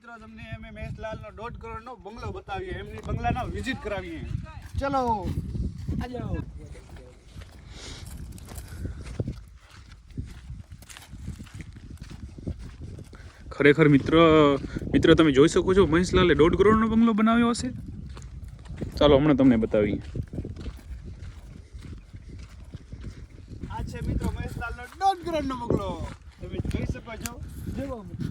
મિત્રો તમને અમે મહેશલાલનો દોઢ કરોડનો બંગલો બતાવીએ. એમની બંગલાનો વિઝિટ કરાવીએ. ચલો. ખરેખર મિત્ર મિત્ર તમે જોઈ શકો છો મહેશલાલે દોઢ કરોડનો બંગલો બનાવ્યો હશે? ચાલો હમણાં તમને બતાવીએ. આ છે મિત્રો મહેશલાલનો દોઢ કરોડનો બંગલો. તમે જોઈ શકો છો. જેવો મિત્રો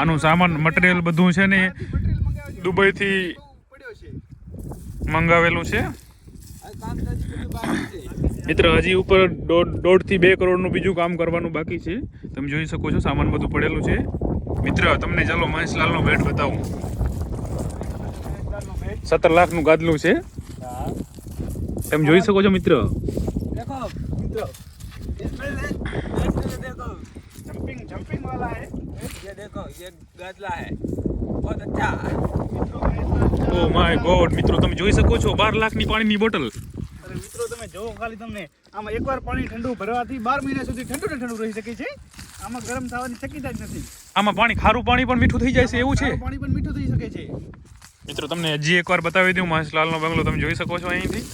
આનું સામાન મટીરિયલ બધું છે ને દુબઈથી મંગાવેલું છે. મિત્ર હજી ઉપર દોઢ દોઢથી બે કરોડનું બીજું કામ કરવાનું બાકી છે. તમે જોઈ શકો છો સામાન બધું પડેલું છે. મિત્ર તમને ચાલો મહેશલાલનો ભેટ બતાવું. સત્તર લાખનું ગાદલું છે. તમે જોઈ શકો છો મિત્ર. જમ્પિંગ જમ્પિંગ વાળા હે. કહુं ये ગદલા હે. બહુત અચ્છા ઓ માય ગોડ મિત્રો તમે જોઈ શકો છો 12 લાખની પાણીની બોટલ. અરે મિત્રો તમે જોવો ખાલી તમને. આમાં એકવાર પાણી ઠંડુ ભરવાથી 12 મહિના સુધી ઠંડુ ને ઠંડુ રહી શકે છે. આમાં ગરમ થવાની શક્યતા જ નથી. આમાં પાણી ખારું પાણી પણ મીઠું થઈ જાય છે એવું છે? પાણી પણ મીઠું થઈ શકે છે. મિત્રો તમને હજી એકવાર બતાવી દઉં મહેશલાલનો બંગલો તમે જોઈ શકો છો અહીંથી.